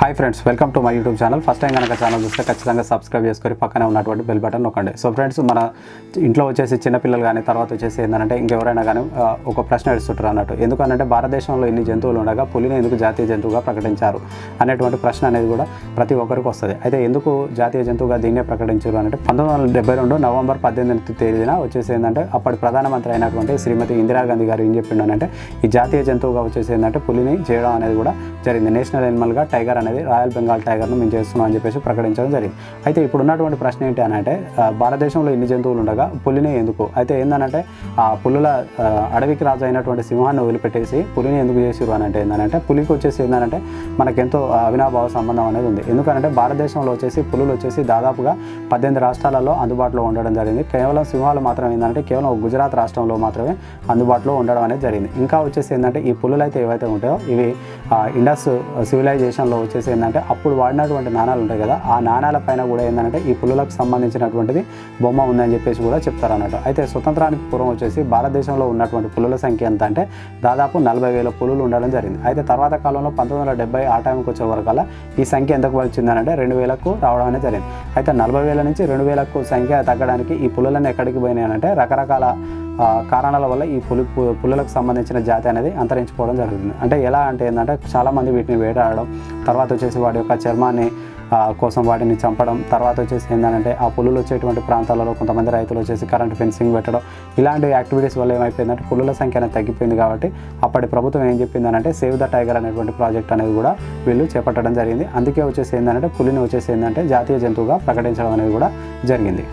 Hi friends welcome to my YouTube channel first time కనుక channel చూస్తే ఖచ్చితంగా subscribe చేసుకొని పక్కనే ఉన్నటువంటి బెల్ బటన్ నొక్కండి. సో ఫ్రెండ్స్ మన ఇంట్లో వచ్చేసి చిన్నపిల్లలు కానీ తర్వాత వచ్చేసి ఏంటంటే ఇంకెవరైనా కానీ ఒక ప్రశ్న ఇస్తుంటారు అన్నట్టు. ఎందుకనంటే భారతదేశంలో ఇన్ని జంతువులు ఉండగా పులిని ఎందుకు జాతీయ జంతువుగా ప్రకటించారు అనేటువంటి ప్రశ్న అనేది కూడా ప్రతి ఒక్కరికి వస్తుంది. అయితే ఎందుకు జాతీయ జంతువుగా దీన్నే ప్రకటించారు అంటే పంతొమ్మిది వందల డెబ్బై రెండు నవంబర్ పద్దెనిమిది తేదీన వచ్చేసి ఏంటంటే అప్పటి ప్రధానమంత్రి అయినటువంటి శ్రీమతి ఇందిరాగాంధీ గారు ఏం చెప్పిండు అంటే ఈ జాతీయ జంతువుగా వచ్చేసి ఏంటంటే పులిని చేయడం అనేది కూడా జరిగింది. నేషనల్ యానిమల్గా టైగర్ అనేది రాయల్ బెంగాల్ టైగర్ను మేము చేస్తున్నాం అని చెప్పేసి ప్రకటించడం జరిగింది. అయితే ఇప్పుడు ఉన్నటువంటి ప్రశ్న ఏంటి అని అంటే భారతదేశంలో ఇన్ని జంతువులు ఉండగా పులిని ఎందుకు? అయితే ఏంటంటే ఆ పులుల అడవికి రాజు అయినటువంటి సింహాన్ని వదిలిపెట్టేసి పులిని ఎందుకు చేసిరు అని అంటే ఏంటంటే పులికి వచ్చేసి ఏంటంటే మనకెంతో అవినాభావ సంబంధం అనేది ఉంది. ఎందుకంటే భారతదేశంలో వచ్చేసి పులులు వచ్చేసి దాదాపుగా పద్దెనిమిది రాష్ట్రాలలో అందుబాటులో ఉండడం జరిగింది. కేవలం సింహాలు మాత్రం ఏంటంటే కేవలం గుజరాత్ రాష్ట్రంలో మాత్రమే అందుబాటులో ఉండడం అనేది జరిగింది. ఇంకా వచ్చేసి ఏంటంటే ఈ పులులు అయితే ఏవైతే ఉంటాయో ఇవి ఇండస్ సివిలైజేషన్లో వచ్చేసి ఏంటంటే అప్పుడు వాడినటువంటి నాణాలు ఉంటాయి కదా ఆ నాణాల పైన కూడా ఏంటంటే ఈ పులులకు సంబంధించినటువంటిది బొమ్మ ఉందని చెప్పేసి కూడా చెప్తారు అన్నట్టు అయితే స్వతంత్రానికి పూర్వం వచ్చేసి భారతదేశంలో ఉన్నటువంటి పులుల సంఖ్య ఎంత అంటే దాదాపు నలభై వేల పులులు ఉండడం జరిగింది. అయితే తర్వాత కాలంలో పంతొమ్మిది వందల డెబ్బై ఆ టైంకి వచ్చే వరకల్లా ఈ సంఖ్య ఎంతకు వచ్చిందనంటే రెండు వేలకు రావడం అనేది జరిగింది. అయితే నలభై వేల నుంచి రెండు వేలకు సంఖ్య తగ్గడానికి ఈ పులులను ఎక్కడికి పోయినాయంటే రకరకాల కారణాల వల్ల ఈ పులి పులులకు సంబంధించిన జాతి అనేది అంతరించిపోవడం జరుగుతుంది. అంటే ఎలా అంటే ఏంటంటే చాలామంది వీటిని వేటాడడం తర్వాత వచ్చేసి వాటి యొక్క చర్మాన్ని కోసం వాటిని చంపడం తర్వాత వచ్చేసి ఏంటంటే ఆ పులులు వచ్చేటువంటి ప్రాంతాలలో కొంతమంది రైతులు వచ్చేసి కరెంట్ ఫెన్సింగ్ పెట్టడం ఇలాంటి యాక్టివిటీస్ వల్ల ఏమైపోయిందంటే పులుల సంఖ్య అనేది తగ్గిపోయింది కాబట్టి అప్పటి ప్రభుత్వం ఏం చెప్పిందనంటే సేవ్ ద టైగర్ అనేటువంటి ప్రాజెక్ట్ అనేది కూడా వీళ్ళు చేపట్టడం జరిగింది. అందుకే వచ్చేసి ఏంటంటే పులిని వచ్చేసి ఏంటంటే జాతీయ జంతువుగా ప్రకటించడం అనేది కూడా జరిగింది.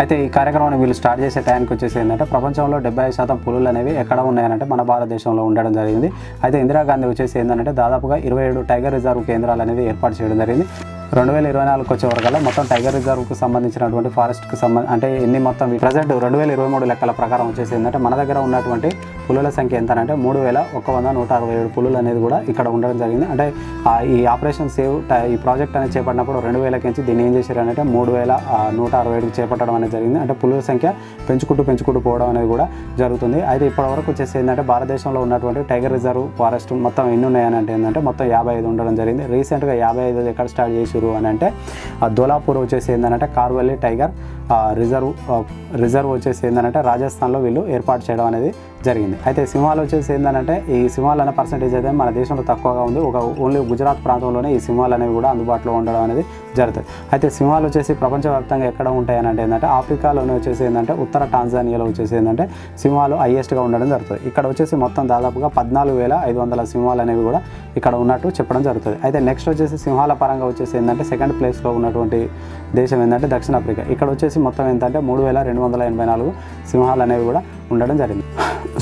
అయితే ఈ కార్యక్రమాన్ని వీళ్ళు స్టార్ట్ చేసే టైంకి వచ్చేసి ఏంటంటే ప్రపంచంలో డెబ్బై ఐదు శాతం పులులు అనేవి ఎక్కడ ఉన్నాయనంటే మన భారతదేశంలో ఉండడం జరిగింది. అయితే ఇందిరాగాంధీ వచ్చేసి ఏంటంటే దాదాపుగా ఇరవై ఏడు టైగర్ రిజర్వ్ కేంద్రాలు అనేవి ఏర్పాటు చేయడం జరిగింది. రెండు వేల ఇరవై నాలుగు వచ్చే వరకల్లా మొత్తం టైగర్ రిజర్వ్కి సంబంధించినటువంటి ఫారెస్ట్కి సంబంధ అంటే ఎన్ని మొత్తం ప్రజెంట్ రెండు వేల ఇరవై మూడు లెక్కల ప్రకారం వచ్చేసి ఏంటంటే మన దగ్గర ఉన్నటువంటి పులుల సంఖ్య ఎంత అంటే మూడు వేల ఒక వంద నూట అరవై ఏడు పులులు అనేది కూడా ఇక్కడ ఉండడం జరిగింది. అంటే ఈ ఆపరేషన్ సేవ్ ఈ ప్రాజెక్ట్ అనేది చేపట్టినప్పుడు రెండు వేలకించి దీన్ని ఏం చేశారు అంటే మూడు వేల నూట అరవై ఏడుకి చేపట్టడం అనేది జరిగింది. అంటే పులుల సంఖ్య పెంచుకుంటూ పెంచుకుంటూ పోవడం అనేది కూడా జరుగుతుంది. అయితే ఇప్పటివరకు వచ్చేసి ఏంటంటే భారతదేశంలో ఉన్నటువంటి టైగర్ రిజర్వ్ ఫారెస్ట్ మొత్తం ఎన్ని ఉన్నాయని అంటే ఏంటంటే మొత్తం యాభై ఐదు ఉండడం జరిగింది. రీసెంట్గా యాభై ఐదు ఎక్కడ స్టార్ట్ చేసారు అని అంటే దోలాపూర్ వచ్చేసి ఏంటంటే కార్వల్లి టైగర్ రిజర్వ్ రిజర్వ్ వచ్చేసి ఏంటంటే రాజస్థాన్లో వీళ్ళు ఏర్పాటు చేయడం అనేది జరిగింది. అయితే సింహాలు వచ్చేసి ఏంటంటే ఈ సింహాలు అనే పర్సంటేజ్ అయితే మన దేశంలో తక్కువగా ఉంది. ఒక ఓన్లీ గుజరాత్ ప్రాంతంలోనే ఈ సింహాలు అనేవి కూడా అందుబాటులో ఉండడం అనేది జరుగుతుంది. అయితే సింహాలు వచ్చేసి ప్రపంచవ్యాప్తంగా ఎక్కడ ఉంటాయని అంటే ఏంటంటే ఆఫ్రికాలోనే వచ్చేసి ఏంటంటే ఉత్తర టాంజానియాలో వచ్చేసి ఏంటంటే సింహాలు హైయెస్ట్గా ఉండడం జరుగుతుంది. ఇక్కడ వచ్చేసి మొత్తం దాదాపుగా పద్నాలుగు వేల ఐదు వందల సింహాలు అనేవి కూడా ఇక్కడ ఉన్నట్టు చెప్పడం జరుగుతుంది. అయితే నెక్స్ట్ వచ్చేసి సింహాల పరంగా వచ్చేసి ఏంటంటే సెకండ్ ప్లేస్లో ఉన్నటువంటి దేశం ఏంటంటే దక్షిణాఫ్రికా. ఇక్కడ వచ్చేసి మొత్తం ఏంటంటే మూడు వేల రెండు వందల ఎనభై నాలుగు సింహాలు అనేవి కూడా ఉండడం జరిగింది.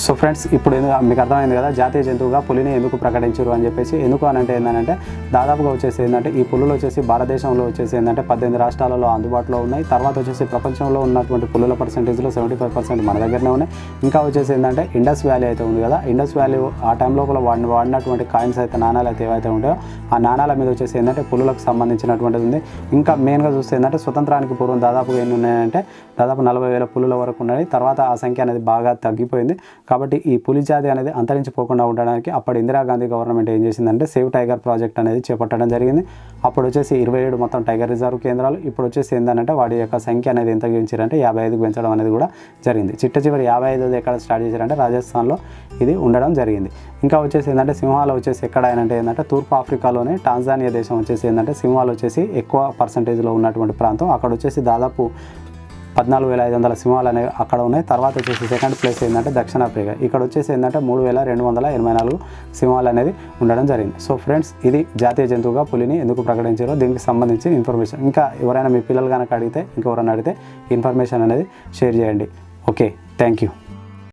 సో ఫ్రెండ్స్ ఇప్పుడు మీకు అర్థమైంది కదా జాతీయ జంతువుగా పులిని ఎందుకు ప్రకటించారు అని చెప్పేసి ఎందుకు అని అంటే ఏంటంటే దాదాపుగా వచ్చేసి ఏంటంటే ఈ పులులు వచ్చేసి భారతదేశంలో వచ్చేసి ఏంటంటే పద్దెనిమిది రాష్ట్రాలలో అందుబాటులో ఉన్నాయి. తర్వాత వచ్చేసి ప్రపంచంలో ఉన్నటువంటి పులుల పర్సెంటేజ్లో సెవెంటీ ఫైవ్ పర్సెంట్ మన దగ్గరనే ఉన్నాయి. ఇంకా వచ్చేసి ఏంటంటే ఇండస్ వ్యాలీ అయితే ఉంది కదా ఇండస్ వ్యాలీ ఆ టైం లోపల వాడిన వాడినటువంటి కాయిన్స్ అయితే నాణాలు అయితే ఏవైతే ఉంటాయో ఆ నాణాల మీద వచ్చేసి ఏంటంటే పులులకు సంబంధించినటువంటిది ఉంది. ఇంకా మెయిన్గా చూస్తే ఏంటంటే స్వతంత్రానికి పూర్వం దాదాపుగా ఎన్ని ఉన్నాయంటే దాదాపు నలభై వేల పులుల వరకు ఉన్నాయి. తర్వాత ఆ సంఖ్య అనేది బాగా తగ్గిపోయింది. కాబట్టి ఈ పులి జాతి అనేది అంతరించిపోకుండా ఉండడానికి అప్పుడు ఇందిరాగాంధీ గవర్నమెంట్ ఏం చేసిందంటే సేవ్ టైగర్ ప్రాజెక్ట్ అనేది చేపట్టడం జరిగింది. అప్పుడు వచ్చేసి ఇరవై ఏడు మొత్తం టైగర్ రిజర్వ్ కేంద్రాలు. ఇప్పుడు వచ్చేసి ఏంటంటే వాటి యొక్క సంఖ్య అనేది ఎంత పెంచారంటే యాభై ఐదుకు పెంచడం అనేది కూడా జరిగింది. చిట్ట చివరి యాభై ఐదు ఎక్కడ స్టార్ట్ చేశారంటే రాజస్థాన్లో ఇది ఉండడం జరిగింది. ఇంకా వచ్చేసి ఏంటంటే సింహాలు వచ్చేసి ఎక్కడ అంటే ఏంటంటే తూర్పు ఆఫ్రికాలోనే టాంజానియా దేశం వచ్చేసి ఏంటంటే సింహాలు వచ్చేసి ఎక్కువ పర్సంటేజ్లో ఉన్నటువంటి ప్రాంతం. అక్కడ వచ్చేసి దాదాపు పద్నాలుగు వేల ఐదు వందల సింహాలు అనేవి అక్కడ ఉన్నాయి. తర్వాత వచ్చేసి సెకండ్ ప్లేస్ ఏంటంటే దక్షిణాఫ్రికా. ఇక్కడ వచ్చేసి ఏంటంటే మూడు వేల రెండు వందల ఎనభై నాలుగు సింహాలు అనేది ఉండడం జరిగింది. సో ఫ్రెండ్స్ ఇది జాతీయ జంతువుగా పులిని ఎందుకు ప్రకటించారో దీనికి సంబంధించి ఇన్ఫర్మేషన్ ఇంకా ఎవరైనా మీ పిల్లలు కనుక అడిగితే ఇంకెవరైనా అడిగితే ఇన్ఫర్మేషన్ అనేది షేర్ చేయండి. Okay thank you